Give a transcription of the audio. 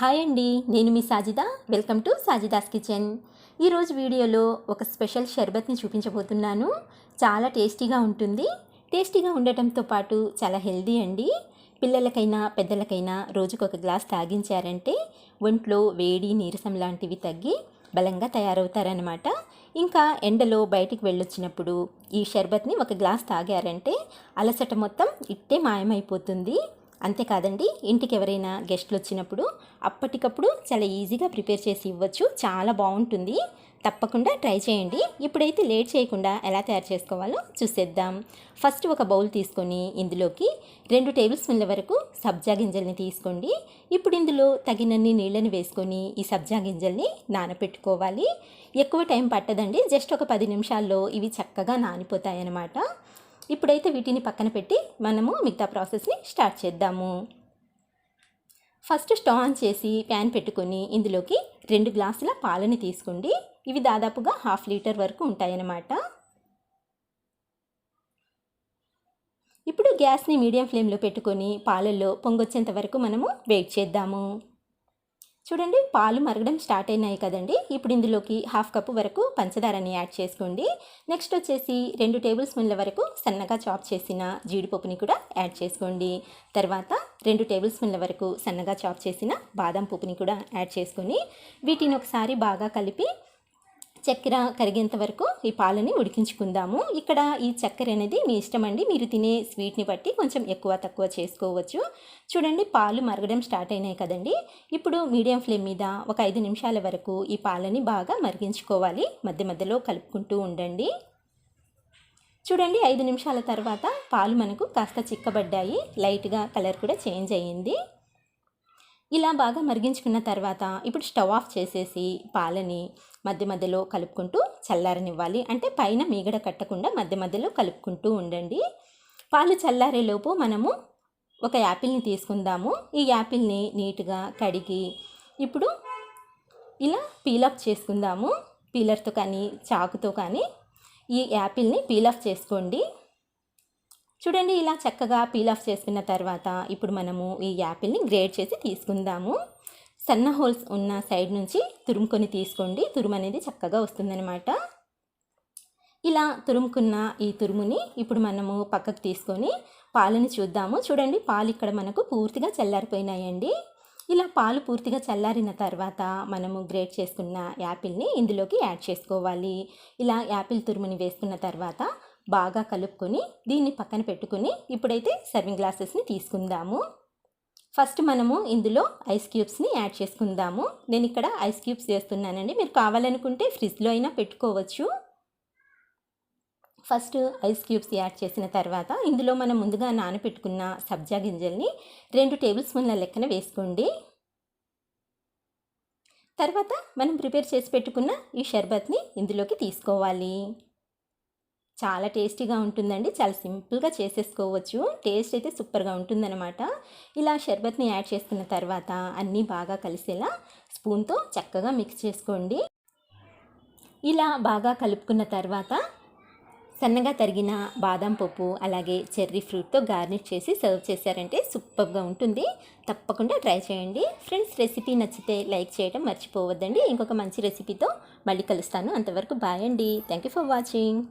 Hi అండి నేను మీ Sajida. Welcome to Sajida's kitchen. ఈరోజు వీడియోలో ఒక స్పెషల్ షర్బత్ని చూపించబోతున్నాను. చాలా టేస్టీగా ఉంటుంది. టేస్టీగా ఉండటంతో పాటు చాలా హెల్దీ అండి. పిల్లలకైనా పెద్దలకైనా రోజుకు ఒక గ్లాస్ తాగించారంటే ఒంట్లో వేడి నీరసం లాంటివి తగ్గి బలంగా తయారవుతారనమాట ఇంకా ఎండలో బయటికి వెళ్ళొచ్చినప్పుడు ఈ షర్బత్ని ఒక గ్లాస్ తాగారంటే అలసట మొత్తం ఇట్టే మాయమైపోతుంది. అంతేకాదండి ఇంటికి ఎవరైనా గెస్ట్లు వచ్చినప్పుడు అప్పటికప్పుడు చాలా ఈజీగా ప్రిపేర్ చేసి ఇవ్వచ్చు. చాలా బాగుంటుంది తప్పకుండా ట్రై చేయండి. ఇప్పుడైతే లేట్ చేయకుండా ఎలా తయారు చేసుకోవాలో చూసేద్దాం. ఫస్ట్ ఒక బౌల్ తీసుకొని ఇందులోకి రెండు టేబుల్ స్పూన్ల వరకు సబ్జా గింజల్ని తీసుకోండి. ఇప్పుడు ఇందులో తగినన్ని నీళ్ళని వేసుకొని ఈ సబ్జా గింజల్ని నానపెట్టుకోవాలి. ఎక్కువ టైం పట్టదండి. జస్ట్ ఒక పది నిమిషాల్లో ఇవి చక్కగా నానిపోతాయి అన్నమాట ఇప్పుడైతే వీటిని పక్కన పెట్టి మనము మిగతా ప్రాసెస్ని స్టార్ట్ చేద్దాము. ఫస్ట్ స్టవ్ ఆన్ చేసి ప్యాన్ పెట్టుకొని ఇందులోకి రెండు గ్లాసుల పాలని తీసుకోండి. ఇవి దాదాపుగా హాఫ్ లీటర్ వరకు ఉంటాయన్నమాట. ఇప్పుడు గ్యాస్ని మీడియం ఫ్లేమ్లో పెట్టుకొని పాలల్లో పొంగొచ్చేంత వరకు మనము వెయిట్ చేద్దాము. చూడండి పాలు మరగడం స్టార్ట్ అయినాయి కదండి. ఇప్పుడు ఇందులోకి హాఫ్ కప్ వరకు పంచదారని యాడ్ చేసుకోండి. నెక్స్ట్ వచ్చేసి రెండు టేబుల్ స్పూన్ల వరకు సన్నగా చాప్ చేసిన జీడిపప్పుని కూడా యాడ్ చేసుకోండి. తర్వాత రెండు టేబుల్ స్పూన్ల వరకు సన్నగా చాప్ చేసిన బాదం పప్పుని కూడా యాడ్ చేసుకొని వీటిని ఒకసారి బాగా కలిపి చక్కెర కరిగేంత వరకు ఈ పాలని ఉడికించుకుందాము. ఇక్కడ ఈ చక్కెర అనేది మీ ఇష్టం అండి. మీరు తినే స్వీట్ని బట్టి కొంచెం ఎక్కువ తక్కువ చేసుకోవచ్చు. చూడండి పాలు మరగడం స్టార్ట్ అయినాయి కదండి. ఇప్పుడు మీడియం ఫ్లేమ్ మీద ఒక ఐదు నిమిషాల వరకు ఈ పాలని బాగా మరిగించుకోవాలి. మధ్య మధ్యలో కలుపుకుంటూ ఉండండి. చూడండి ఐదు నిమిషాల తర్వాత పాలు మనకు కాస్త చిక్కబడ్డాయి. లైట్గా కలర్ కూడా చేంజ్ అయ్యింది. ఇలా బాగా మరిగించుకున్న తర్వాత ఇప్పుడు స్టవ్ ఆఫ్ చేసేసి పాలని మధ్య మధ్యలో కలుపుకుంటూ చల్లారనివ్వాలి. అంటే పైన మీగడ కట్టకుండా మధ్య మధ్యలో కలుపుకుంటూ ఉండండి. పాలు చల్లారేలోపు మనము ఒక యాపిల్ని తీసుకుందాము. ఈ యాపిల్ని నీట్గా కడిగి ఇప్పుడు ఇలా పీలప్ చేసుకుందాము. పీలర్తో కానీ చాకుతో కానీ ఈ యాపిల్ని పీలప్ చేసుకోండి. చూడండి ఇలా చక్కగా పీల్ ఆఫ్ చేసుకున్న తర్వాత ఇప్పుడు మనము ఈ యాపిల్ని గ్రేడ్ చేసి తీసుకుందాము. సన్న హోల్స్ ఉన్న సైడ్ నుంచి తురుముకొని తీసుకోండి. తురుము అనేది చక్కగా వస్తుందన్నమాట. ఇలా తురుముకున్న ఈ తురుముని ఇప్పుడు మనము పక్కకు తీసుకొని పాలని చూద్దాము. చూడండి పాలు ఇక్కడ మనకు పూర్తిగా చల్లారిపోయినాయండి. ఇలా పాలు పూర్తిగా చల్లారిన తర్వాత మనము గ్రేట్ చేసుకున్న యాపిల్ని ఇందులోకి యాడ్ చేసుకోవాలి. ఇలా యాపిల్ తురుముని వేసుకున్న తర్వాత బాగా కలుపుకొని దీన్ని పక్కన పెట్టుకుని ఇప్పుడైతే సర్వింగ్ గ్లాసెస్ని తీసుకుందాము. ఫస్ట్ మనము ఇందులో ఐస్ క్యూబ్స్ని యాడ్ చేసుకుందాము. నేను ఇక్కడ ఐస్ క్యూబ్స్ చేస్తున్నానండి. మీరు కావాలనుకుంటే ఫ్రిడ్జ్లో అయినా పెట్టుకోవచ్చు. ఫస్ట్ ఐస్ క్యూబ్స్ యాడ్ చేసిన తర్వాత ఇందులో మనం ముందుగా నానబెట్టుకున్న సబ్జా గింజల్ని రెండు టేబుల్ స్పూన్ల లెక్కన వేసుకోండి. తర్వాత మనం ప్రిపేర్ చేసి పెట్టుకున్న ఈ షర్బత్ని ఇందులోకి తీసుకోవాలి. చాలా టేస్టీగా ఉంటుందండి. చాలా సింపుల్గా చేసేసుకోవచ్చు. టేస్ట్ అయితే సూపర్గా ఉంటుందన్నమాట. ఇలా షర్బత్ని యాడ్ చేసుకున్న తర్వాత అన్నీ బాగా కలిసేలా స్పూన్తో చక్కగా మిక్స్ చేసుకోండి. ఇలా బాగా కలుపుకున్న తర్వాత సన్నగా తరిగిన బాదం పప్పు అలాగే చెర్రీ ఫ్రూట్తో గార్నిష్ చేసి సర్వ్ చేశారంటే సూపర్గా ఉంటుంది. తప్పకుండా ట్రై చేయండి. ఫ్రెండ్స్ రెసిపీ నచ్చితే లైక్ చేయడం మర్చిపోవద్దండి. ఇంకొక మంచి రెసిపీతో మళ్ళీ కలుస్తాను. అంతవరకు బాయ్ అండి. Thank you for watching.